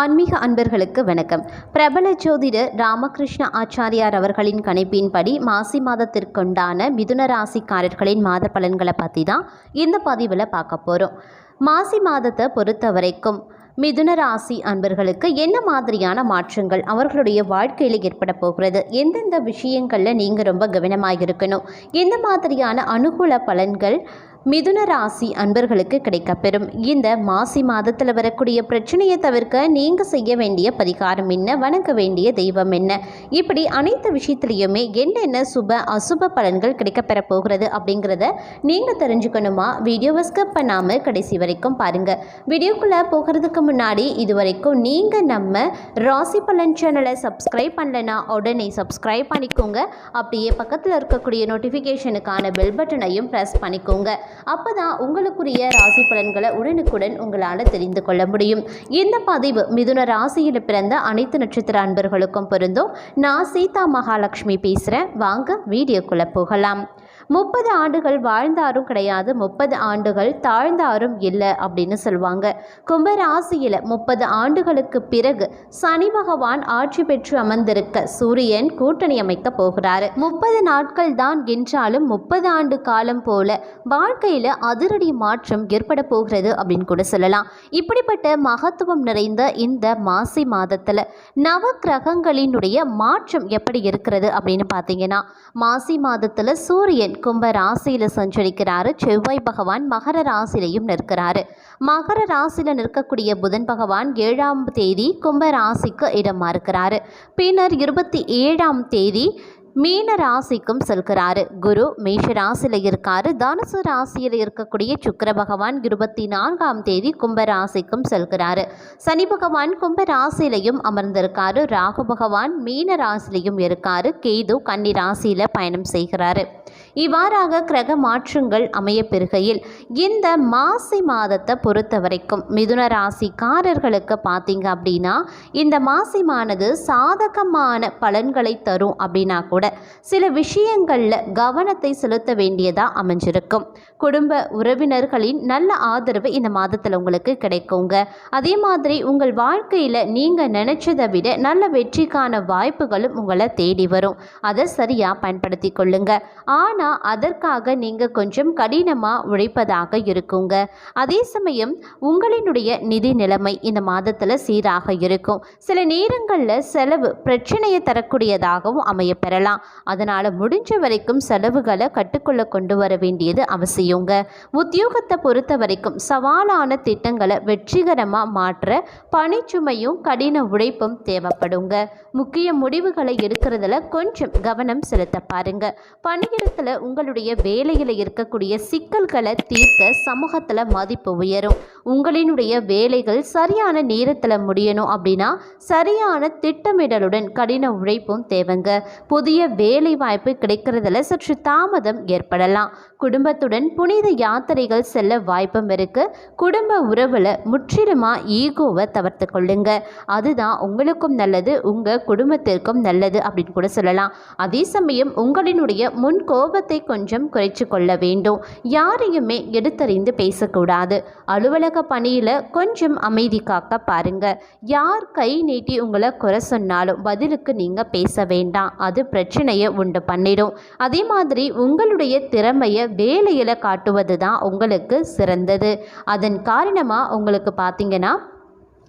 ஆன்மீக அன்பர்களுக்கு வணக்கம். பிரபல ஜோதிடர் ராமகிருஷ்ண ஆச்சாரியார் அவர்களின் கணிப்பின்படி மாசி மாதத்திற்குண்டான மிதுன ராசிக்காரர்களின் மாத பலன்களை பற்றி தான் இந்த பதிவில் பார்க்க போகிறோம் மாசி மாதத்தை பொறுத்த வரைக்கும் மிதுன ராசி அன்பர்களுக்கு என்ன மாதிரியான மாற்றங்கள் அவர்களுடைய வாழ்க்கையில் ஏற்பட போகிறது? எந்தெந்த விஷயங்களில் நீங்கள் ரொம்ப கவனமாக இருக்கணும்? எந்த மாதிரியான அனுகூல பலன்கள் மிதுன ராசி அன்பர்களுக்கு கிடைக்கப்பெறும். இந்த மாசி மாதத்தில் வரக்கூடிய பிரச்சனையை தவிர்க்க நீங்கள் செய்ய வேண்டிய பரிகாரம் என்ன? வணங்க வேண்டிய தெய்வம் என்ன? இப்படி அனைத்து விஷயத்துலையுமே என்னென்ன சுப அசுப பலன்கள் கிடைக்கப்பெற போகிறது அப்படிங்கிறத நீங்கள் தெரிஞ்சுக்கணுமா? வீடியோவை ஸ்கிப் பண்ணாமல் கடைசி வரைக்கும் பாருங்கள் வீடியோக்குள்ளே போகிறதுக்கு முன்னாடி இது வரைக்கும் நீங்கள் நம்ம ராசி பலன் சேனலை சப்ஸ்கிரைப் பண்ணலைன்னா உடனே சப்ஸ்கிரைப் பண்ணிக்கோங்க. அப்படியே பக்கத்தில் இருக்கக்கூடிய நோட்டிஃபிகேஷனுக்கான பெல் பட்டனையும் ப்ரெஸ் பண்ணிக்கோங்க. அப்போ தான் உங்களுக்குரிய ராசி பலன்களை உடனுக்குடன் உங்களால் தெரிந்து கொள்ள முடியும். இந்த பதிவு மிதுன ராசியில் பிறந்த அனைத்து நட்சத்திர அன்பர்களுக்கும் பொருந்தும். நான் சீதா மகாலட்சுமி பேசுகிறேன் வாங்க வீடியோக்குள்ளே போகலாம். முப்பது ஆண்டுகள் வாழ்ந்தாரும் கிடையாது முப்பது ஆண்டுகள் தாழ்ந்தாரும் இல்லை அப்படின்னு சொல்லுவாங்க. கும்பராசியில் முப்பது ஆண்டுகளுக்கு பிறகு சனி பகவான் ஆட்சி பெற்று அமர்ந்திருக்க சூரியன் கூட்டணி அமைக்க போகிறாரு. முப்பது நாட்கள் தான் என்றாலும் முப்பது ஆண்டு காலம் போல வாழ்க்கையில் அதிரடி மாற்றம் ஏற்பட போகிறது அப்படின்னு கூட சொல்லலாம். இப்படிப்பட்ட மகத்துவம் நிறைந்த இந்த மாசி மாதத்தில் நவ கிரகங்களினுடைய மாற்றம் எப்படி இருக்கிறது அப்படின்னு பார்த்தீங்கன்னா மாசி மாதத்தில் சூரியன் கும்ப ராசியில் சஞ்சரிக்கிறாரு. செவ்வாய் பகவான் மகர ராசியிலையும் நிற்கிறாரு. மகர ராசியில் நிற்கக்கூடிய புதன் பகவான் ஏழாம் தேதி கும்ப ராசிக்கு இடம் மாறுக்கிறாரு பின்னர் இருபத்தி ஏழாம் தேதி மீன ராசிக்கும் செல்கிறாரு. குரு மேஷ ராசியில் இருக்காரு. தனுசு ராசியில் இருக்கக்கூடிய சுக்கர பகவான் இருபத்தி நான்காம் தேதி கும்ப ராசிக்கும் செல்கிறாரு. சனி பகவான் கும்ப ராசியிலையும் அமர்ந்திருக்காரு. ராகு பகவான் மீன ராசிலையும் இருக்காரு. கேது கன்னி ராசியில் பயணம் செய்கிறாரு. இவ்வாறாக கிரக மாற்றங்கள் அமைய பெறுகையில் இந்த மாசி மாதத்தை பொறுத்த வரைக்கும் மிதுன ராசிக்காரர்களுக்கு பார்த்தீங்க அப்படின்னா இந்த மாசிமானது சாதகமான பலன்களை தரும் அப்படின்னா கூட சில விஷயங்களில் கவனத்தை செலுத்த வேண்டியதாக அமைஞ்சிருக்கும். குடும்ப உறவினர்களின் நல்ல ஆதரவு இந்த மாதத்தில் உங்களுக்கு கிடைக்குங்க. அதே மாதிரி உங்கள் வாழ்க்கையில் நீங்கள் நினச்சதை விட நல்ல வெற்றிக்கான வாய்ப்புகளும் உங்களை தேடி வரும். அதை சரியாக பயன்படுத்தி கொள்ளுங்க. ஆனால் அதற்காக நீங்கள் கொஞ்சம் கடினமாக உழைப்பதாக இருக்குங்க. அதே சமயம் உங்களினுடைய நிதி நிலைமை இந்த மாதத்தில் சீராக இருக்கும். சில நேரங்களில் செலவு பிரச்சனையை தரக்கூடியதாகவும் அமையப்பெறலாம் பெறலாம் அதனால் முடிஞ்ச வரைக்கும் செலவுகளை கட்டுக்குள்ளே கொண்டு வர வேண்டியது அவசியங்க. உத்தியோகத்தை பொறுத்த வரைக்கும் சவாலான திட்டங்களை வெற்றிகரமாக மாற்ற பணிச்சுமையும் கடின உழைப்பும் தேவைப்படுங்க. முக்கிய முடிவுகளை எடுக்கிறதுல கொஞ்சம் கவனம் செலுத்த பாருங்க. பணியிடத்தில் உங்களுடைய வேலையில் இருக்கக்கூடிய சிக்கல்களை தீர்க்க சமூகத்தில் மதிப்பு உயரும். உங்களினுடைய வேலைகள் சரியான நேரத்தில் முடியணும் அப்படின்னா சரியான திட்டமிடலுடன் கடின உழைப்பும் தேவைங்க. புதிய வேலை வாய்ப்பு கிடைக்கிறதுல சற்று தாமதம் ஏற்படலாம். குடும்பத்துடன் புனித யாத்திரைகள் செல்ல வாய்ப்பும் இருக்கு. குடும்ப உறவில் முற்றிலுமாக ஈகோவை தவிர்த்து கொள்ளுங்க. அதுதான் உங்களுக்கும் நல்லது உங்கள் குடும்பத்திற்கும் நல்லது அப்படின்னு கூட சொல்லலாம். அதே சமயம் உங்களினுடைய முன் கோபத்தை கொஞ்சம் குறைச்சு கொள்ள வேண்டும். யாரையுமே எடுத்தறிந்து பேசக்கூடாது. அலுவலக பணியில் கொஞ்சம் அமைதி காக்க பாருங்க. யார் கை நீட்டி உங்களை குறை சொன்னாலும் பதிலுக்கு நீங்கள் பேச வேண்டாம். அது பிரச்சனை பிரச்சனையை உண்டு பண்ணிடும். அதே மாதிரி உங்களுடைய திறமையை வேலையில் காட்டுவது தான் உங்களுக்கு சிறந்தது. அதன் காரணமாக உங்களுக்கு பார்த்தீங்கன்னா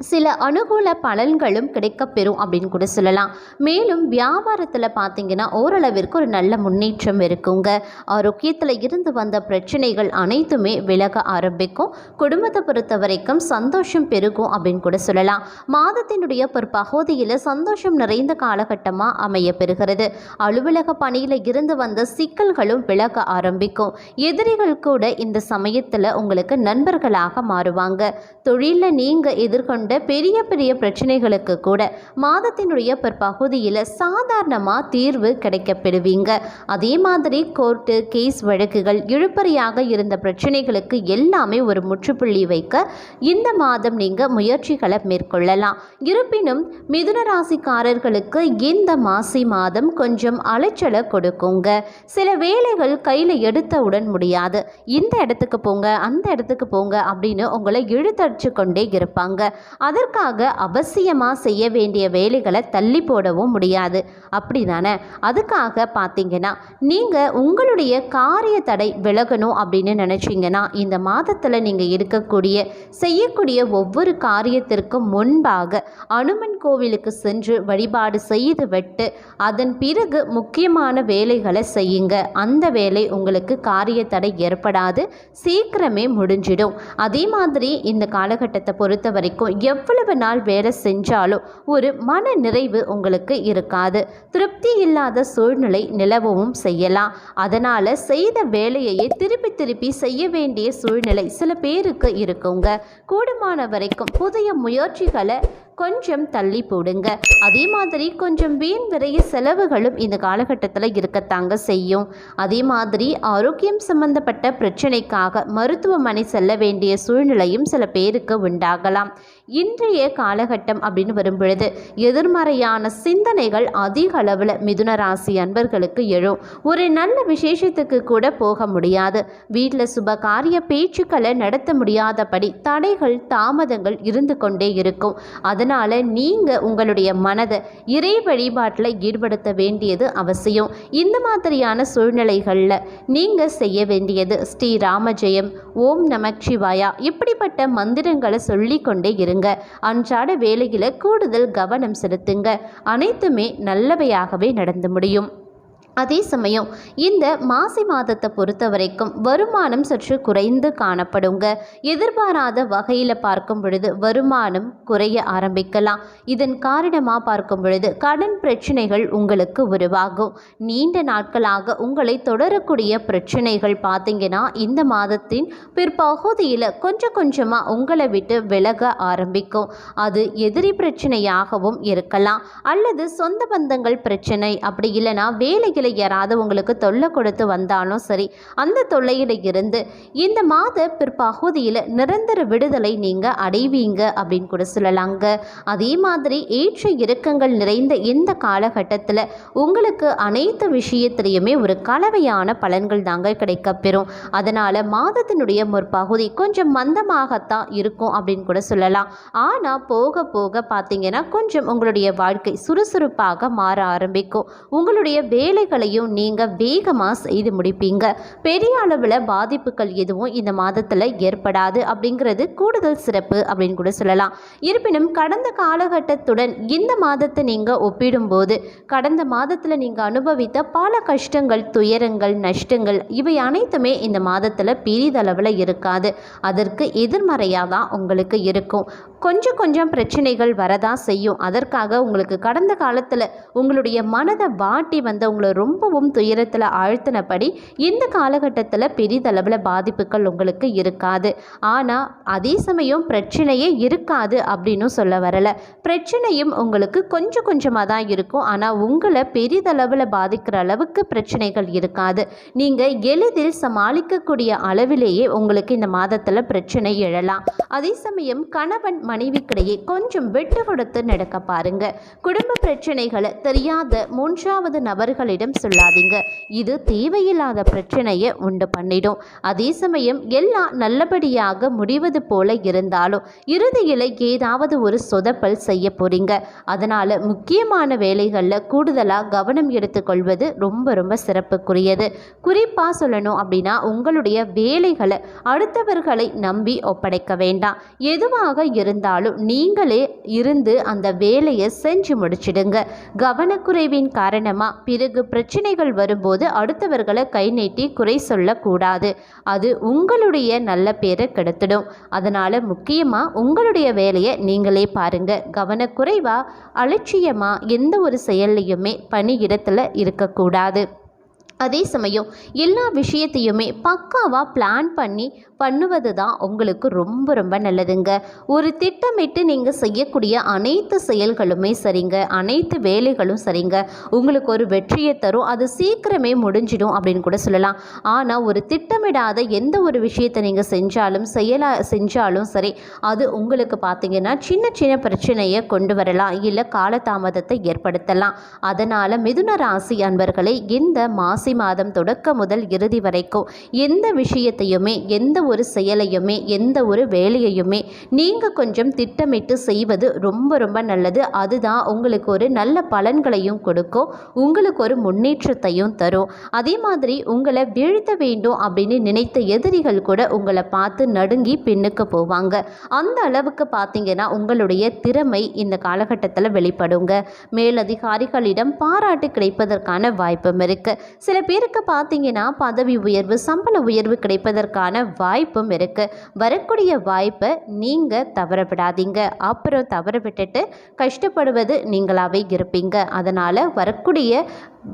சில அனுகூல பலன்களும் கிடைக்கப்பெறும் அப்படின்னு கூட சொல்லலாம். மேலும் வியாபாரத்தில் பார்த்தீங்கன்னா ஓரளவிற்கு ஒரு நல்ல முன்னேற்றம் இருக்குங்க. ஆரோக்கியத்தில் இருந்து வந்த பிரச்சனைகள் அனைத்துமே விலக ஆரம்பிக்கும். குடும்பத்தை பொறுத்த வரைக்கும் சந்தோஷம் பெருகும் அப்படின்னு கூட சொல்லலாம். மாதத்தினுடைய ஒரு பகுதியில் சந்தோஷம் நிறைந்த காலகட்டமாக அமைய பெறுகிறது. அலுவலக பணியில் இருந்து வந்த சிக்கல்களும் விலக ஆரம்பிக்கும். எதிரிகள் கூட இந்த சமயத்தில் உங்களுக்கு நண்பர்களாக மாறுவாங்க. தொழிலில் நீங்கள் எதிர்கொண்டு பெரிய பெரிய பிரச்சனைகளுக்கு கூட மாதத்தினுடைய பிற்பகுதியில் சாதாரணமாக தீர்வு கிடைக்கப்பெறுவீங்க. அதே மாதிரி கோர்ட்டு கேஸ் வழக்குகள் இழுப்பறியாக இருந்த பிரச்சனைகளுக்கு எல்லாமே ஒரு முற்றுப்புள்ளி வைக்க இந்த மாதம் நீங்கள் முயற்சிகளை மேற்கொள்ளலாம். இருப்பினும் மிதுன ராசிக்காரர்களுக்கு இந்த மாசி மாதம் கொஞ்சம் அலைச்சலை கொடுக்குங்க. சில வேலைகள் கையில் எடுத்தவுடன் முடியாது. இந்த இடத்துக்கு போங்க அந்த இடத்துக்கு போங்க அப்படின்னு உங்களை இழுத்தடிச்சு கொண்டே இருப்பாங்க. அதற்காக அவசியமாக செய்ய வேண்டிய வேலைகளை தள்ளி போடவும் முடியாது. அப்படி தானே அதுக்காக பார்த்தீங்கன்னா நீங்கள் உங்களுடைய காரிய தடை விலகணும் அப்படின்னு நினச்சிங்கன்னா இந்த மாதத்தில் நீங்கள் இருக்கக்கூடிய செய்யக்கூடிய ஒவ்வொரு காரியத்திற்கும் முன்பாக அனுமன் கோவிலுக்கு சென்று வழிபாடு செய்து விட்டு அதன் பிறகு முக்கியமான வேலைகளை செய்யுங்க. அந்த வேலை உங்களுக்கு காரிய தடை ஏற்படாது. சீக்கிரமே முடிஞ்சிடும். அதே மாதிரி இந்த காலகட்டத்தை பொறுத்த வரைக்கும் எவ்வளவு நாள் வேலை செஞ்சாலும் ஒரு மன நிறைவு உங்களுக்கு இருக்காது. திருப்தி இல்லாத சூழ்நிலை நிலவவும் செய்யலாம். அதனால் செய்த வேலையையே திருப்பி திருப்பி செய்ய வேண்டிய சூழ்நிலை சில பேருக்கு இருக்குங்க. கூடுமான வரைக்கும் புதிய முயற்சிகளை கொஞ்சம் தள்ளி போடுங்க. அதே மாதிரி கொஞ்சம் வீண் விரைய செலவுகளும் இந்த காலகட்டத்தில் இருக்கத்தாங்க செய்யும். அதே மாதிரி ஆரோக்கியம் சம்பந்தப்பட்ட பிரச்சனைக்காக மருத்துவமனை செல்ல வேண்டிய சூழ்நிலையும் சில பேருக்கு உண்டாகலாம். இன்றைய காலகட்டம் அப்படின்னு வரும்பொழுது எதிர்மறையான சிந்தனைகள் அதிக அளவில் மிதுன ராசி அன்பர்களுக்கு எழும். ஒரு நல்ல விசேஷத்துக்கு கூட போக முடியாது. வீட்டில் சுப காரிய பேச்சுக்களை நடத்த முடியாதபடி தடைகள் தாமதங்கள் இருந்து கொண்டே இருக்கும். அதனால் நீங்கள் உங்களுடைய மனதை இறை வழிபாட்டில் ஈடுபடுத்த வேண்டியது அவசியம். இந்த மாதிரியான சூழ்நிலைகளில் நீங்கள் செய்ய வேண்டியது ஸ்ரீ ராமஜெயம் ஓம் நமக் சிவாயா. இப்படிப்பட்ட மந்திரங்களை சொல்லிக்கொண்டே இருங்க. அன்றாட வேலையில் கூடுதல் கவனம் செலுத்துங்க. அனைத்துமே நல்லவையாகவே நடந்து முடியும். அதே சமயம் இந்த மாசி மாதத்தை பொறுத்த வரைக்கும் வருமானம் சற்று குறைந்து காணப்படுங்க. எதிர்பாராத வகையில் பார்க்கும் பொழுது வருமானம் குறைய ஆரம்பிக்கலாம். இதன் காரணமாக பார்க்கும் பொழுது கடன் பிரச்சனைகள் உங்களுக்கு உருவாகும். நீண்ட நாட்களாக உங்களை தொடரக்கூடிய பிரச்சனைகள் பார்த்தீங்கன்னா இந்த மாதத்தின் பிற்பகுதியில் கொஞ்சம் கொஞ்சமாக உங்களை விட்டு விலக ஆரம்பிக்கும். அது எதிரி பிரச்சனையாகவும் இருக்கலாம். அல்லது சொந்த பந்தங்கள் பிரச்சனை அப்படி இல்லைன்னா வேலையில் தொல்லையில் யாராவது உங்களுக்கு தொல்லை கொடுத்து வந்தாலும் சரி அந்த தொல்லையில் இருந்து இந்த மாத பிற்பகுதியில் நிரந்தர விடுதலை நீங்கள் அடைவீங்க அப்படின்னு கூட சொல்லலாங்க. அதே மாதிரி ஏற்ற இறக்கங்கள் நிறைந்த இந்த காலகட்டத்தில் உங்களுக்கு அனைத்து விஷயத்திலையுமே ஒரு கலவையான பலன்கள் தாங்க கிடைக்கப்பெறும். அதனால் மாதத்தினுடைய முற்பகுதி கொஞ்சம் மந்தமாகத்தான் இருக்கும் அப்படின்னு கூட சொல்லலாம். ஆனால் போக போக பார்த்தீங்கன்னா கொஞ்சம் உங்களுடைய வாழ்க்கை சுறுசுறுப்பாக மாற ஆரம்பிக்கும். உங்களுடைய வேலைகள் வேலைகளையும் நீங்கள் வேகமாக செய்து முடிப்பீங்க. பெரிய அளவில் பாதிப்புகள் எதுவும் இந்த மாதத்தில் ஏற்படாது அப்படிங்கிறது கூடுதல் சிறப்பு அப்படின்னு கூட சொல்லலாம். இருப்பினும் கடந்த காலகட்டத்துடன் இந்த மாதத்தை நீங்கள் ஒப்பிடும்போது கடந்த மாதத்தில் நீங்கள் அனுபவித்த பல கஷ்டங்கள் துயரங்கள் நஷ்டங்கள் இவை அனைத்துமே இந்த மாதத்தில் பெரிதளவில் இருக்காது. அதற்கு எதிர்மறையாக தான் உங்களுக்கு இருக்கும். கொஞ்சம் கொஞ்சம் பிரச்சனைகள் வரதான் செய்யும். அதற்காக உங்களுக்கு கடந்த காலத்தில் உங்களுடைய மனதை வாட்டி வந்த உங்களை ரொம்பவும் துயரத்தில் ஆழ்த்தினபடி இந்த காலகட்டத்தில் பெரிதளவில் பாதிப்புகள் உங்களுக்கு இருக்காது. ஆனால் அதே சமயம் பிரச்சனையே இருக்காது அப்படின்னு சொல்ல வரலை. பிரச்சனையும் உங்களுக்கு கொஞ்சம் கொஞ்சமாக தான் இருக்கும். ஆனால் உங்களை பெரிதளவில் பாதிக்கிற அளவுக்கு பிரச்சனைகள் இருக்காது. நீங்கள் எளிதில் சமாளிக்கக்கூடிய அளவிலேயே உங்களுக்கு இந்த மாதத்தில் பிரச்சனை எழலாம். அதே சமயம் கணவன் மனைவிக்கிடையே கொஞ்சம் விட்டு கொடுத்து நடக்க பாருங்க. குடும்ப பிரச்சனைகளை தெரியாத மூன்றாவது நபர்களிடம் சொல்லாதீங்க. இது தேவையில்லாத பிரச்சனையை உண்டு பண்ணிடும். அதே சமயம் எல்லாம் நல்லபடியாக முடிவது போல இருந்தாலும் இறுதியில் ஏதாவது ஒரு சொதப்பல் செய்ய போறீங்க. அதனால முக்கியமான வேலைகளில் கூடுதலாக கவனம் எடுத்துக்கொள்வது ரொம்ப ரொம்ப சிறப்புக்குரியது. குறிப்பாக சொல்லணும் அப்படின்னா உங்களுடைய வேலைகளை அடுத்தவர்களை நம்பி ஒப்படைக்க வேண்டாம். எதுவாக இருந்தாலும் நீங்களே இருந்து அந்த வேலையை செஞ்சு முடிச்சிடுங்க. கவனக்குறைவின் காரணமாக பிறகு பிரச்சனைகள் வரும்போது அடுத்தவர்களை கை நீட்டி குறை சொல்லக்கூடாது. அது உங்களுடைய நல்ல பேரை கெடுத்துடும். அதனால் முக்கியமாக உங்களுடைய வேலையை நீங்களே பாருங்க. கவனக்குறைவாக அலட்சியமாக எந்த ஒரு செயல்லையுமே பணியிடத்தில் இருக்கக்கூடாது. அதே சமயம் எல்லா விஷயத்தையுமே பக்காவாக பிளான் பண்ணி பண்ணுவது தான் உங்களுக்கு ரொம்ப ரொம்ப நல்லதுங்க. ஒரு திட்டமிட்டு நீங்கள் செய்யக்கூடிய அனைத்து செயல்களுமே சரிங்க. அனைத்து வேலைகளும் சரிங்க. உங்களுக்கு ஒரு வெற்றியை தரும். அது சீக்கிரமே முடிஞ்சிடும் அப்படின்னு கூட சொல்லலாம். ஆனால் ஒரு திட்டமிடாத எந்த ஒரு விஷயத்தை நீங்கள் செஞ்சாலும் செயலா செஞ்சாலும் சரி அது உங்களுக்கு பார்த்தீங்கன்னா சின்ன சின்ன பிரச்சனையை கொண்டு வரலாம். இல்லை காலதாமதத்தை ஏற்படுத்தலாம். அதனால் மிதுன ராசி அன்பர்களை இந்த மாசி மாதம் தொடக்க முதல் இறுதி வரைக்கும் எந்த விஷயத்தையுமே எந்த ஒரு செயலையுமே எந்த ஒரு வேலையையுமே நீங்கள் கொஞ்சம் திட்டமிட்டு செய்வது ரொம்ப ரொம்ப நல்லது. அதுதான் உங்களுக்கு ஒரு நல்ல பலன்களையும் கொடுக்கும். உங்களுக்கு ஒரு முன்னேற்றத்தையும் தரும். அதே மாதிரி உங்களை வீழ்த்த வேண்டும் அப்படின்னு நினைத்த எதிரிகள் கூட உங்களை பார்த்து நடுங்கி பின்னுக்கு போவாங்க. அந்த அளவுக்கு பார்த்தீங்கன்னா உங்களுடைய திறமை இந்த காலகட்டத்தில் வெளிப்படுங்க. மேலதிகாரிகளிடம் பாராட்டு கிடைப்பதற்கான வாய்ப்பும் இருக்குது சில பேருக்கு பார்த்தீங்கன்னா பதவி உயர்வு சம்பள உயர்வு கிடைப்பதற்கான வாய்ப்பும் இருக்குது வரக்கூடிய வாய்ப்பை நீங்கள் தவற விடாதீங்க அப்புறம் தவற விட்டுட்டு கஷ்டப்படுவது நீங்களாகவே இருப்பீங்க. அதனால் வரக்கூடிய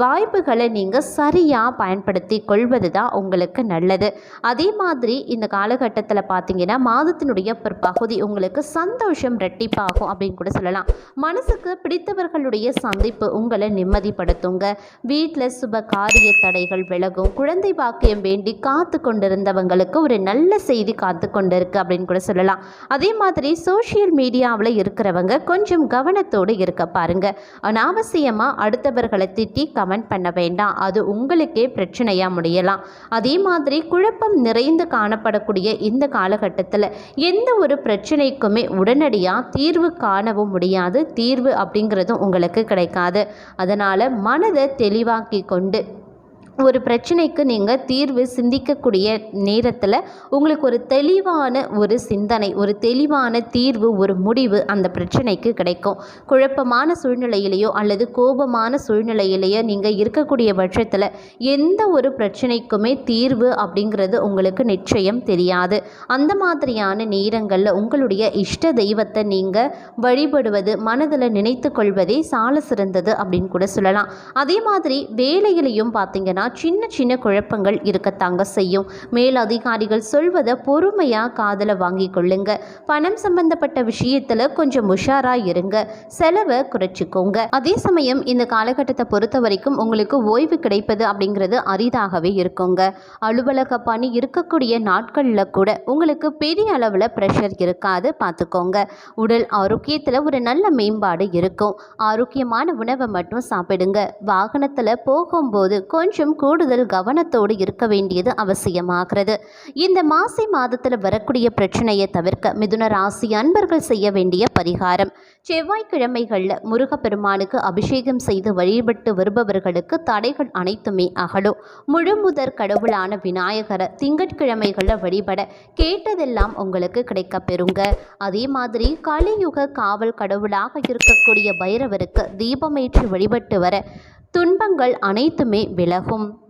வாய்ப்புகளை நீங்கள் சரியாக பயன்படுத்தி கொள்வது தான் உங்களுக்கு நல்லது. அதே மாதிரி இந்த காலகட்டத்தில் பார்த்தீங்கன்னா மாதத்தினுடைய பிற்பகுதி உங்களுக்கு சந்தோஷம் ரெட்டிப்பாகும் அப்படின்னு கூட சொல்லலாம். மனசுக்கு பிடித்தவர்களுடைய சந்திப்பு உங்களை நிம்மதிப்படுத்துங்க. வீட்டில் சுப காரிய தடைகள் விலகும். குழந்தை பாக்கியம் வேண்டி காத்து கொண்டிருந்தவங்களுக்கு ஒரு நல்ல செய்தி காத்து கொண்டிருக்கு அப்படின்னு கூட சொல்லலாம். அதே மாதிரி சோஷியல் மீடியாவில் இருக்கிறவங்க கொஞ்சம் கவனத்தோடு இருக்க பாருங்க. அனாவசியமாக அடுத்தவர்களை திட்டி கமெண்ட் பண்ண வேண்டாம். அது உங்களுக்கே பிரச்சனையாக முடியலாம். அதே மாதிரி குழப்பம் நிறைந்து காணப்படக்கூடிய இந்த காலகட்டத்தில் எந்த ஒரு பிரச்சனைக்குமே உடனடியாக தீர்வு காணவும் முடியாது. தீர்வு அப்படிங்கிறதும் உங்களுக்கு கிடைக்காது. அதனால் மனதை தெளிவாக்கி கொண்டு ஒரு பிரச்சனைக்கு நீங்கள் தீர்வு சிந்திக்கக்கூடிய நேரத்தில் உங்களுக்கு ஒரு தெளிவான ஒரு சிந்தனை ஒரு தெளிவான தீர்வு ஒரு முடிவு அந்த பிரச்சனைக்கு கிடைக்கும். குழப்பமான சூழ்நிலையிலேயோ அல்லது கோபமான சூழ்நிலையிலேயோ நீங்கள் இருக்கக்கூடிய பட்சத்தில் எந்த ஒரு பிரச்சனைக்குமே தீர்வு அப்படிங்கிறது உங்களுக்கு நிச்சயம் தெரியாது. அந்த மாதிரியான நேரங்களில் உங்களுடைய இஷ்ட தெய்வத்தை நீங்கள் வழிபடுவது மனதில் நினைத்து கொள்வதே சால சிறந்தது அப்படின்னு கூட சொல்லலாம். அதே மாதிரி வேலையிலையும் பார்த்தீங்கன்னா சின்ன சின்ன குழப்பங்கள் இருக்கத்தாங்க செய்யும். மேல் அதிகாரிகள் சொல்வதை பொறுமையாக காதலை வாங்கி கொள்ளுங்க. பணம் சம்பந்தப்பட்ட விஷயத்தில் கொஞ்சம் உஷாராக இருங்க. செலவை குறைச்சிக்கோங்க. அதே சமயம் இந்த காலகட்டத்தை பொறுத்த வரைக்கும் உங்களுக்கு ஓய்வு கிடைப்பது அப்படிங்கிறது அரிதாகவே இருக்குங்க. அலுவலக பணி இருக்கக்கூடிய நாட்களில் கூட உங்களுக்கு பெரிய அளவில் ப்ரெஷர் இருக்காது பார்த்துக்கோங்க உடல் ஆரோக்கியத்தில் ஒரு நல்ல மேம்பாடு இருக்கும். ஆரோக்கியமான உணவை மட்டும் சாப்பிடுங்க. வாகனத்தில் போகும்போது கொஞ்சம் கூடுதல் கவனத்தோடு இருக்க வேண்டியது அவசியமாகிறது. இந்த மாசி மாதத்தில் வரக்கூடிய பிரச்சனையை தவிர்க்க மிதுன ராசி அன்பர்கள் செய்ய வேண்டிய பரிகாரம். செவ்வாய்க்கிழமைகளில் முருகப்பெருமானுக்கு அபிஷேகம் செய்து வழிபட்டு வருபவர்களுக்கு தடைகள் அனைத்துமே அகலும். முழுமுதற் கடவுளான விநாயகரை திங்கட்கிழமைகளில் வழிபட கேட்டதெல்லாம் உங்களுக்கு கிடைக்கப் பெறுங்க அதே மாதிரி கலியுக காவல் கடவுளாக இருக்கக்கூடிய பைரவருக்கு தீபமேற்றி வழிபட்டு வர துன்பங்கள் அனைத்துமே விலகும்.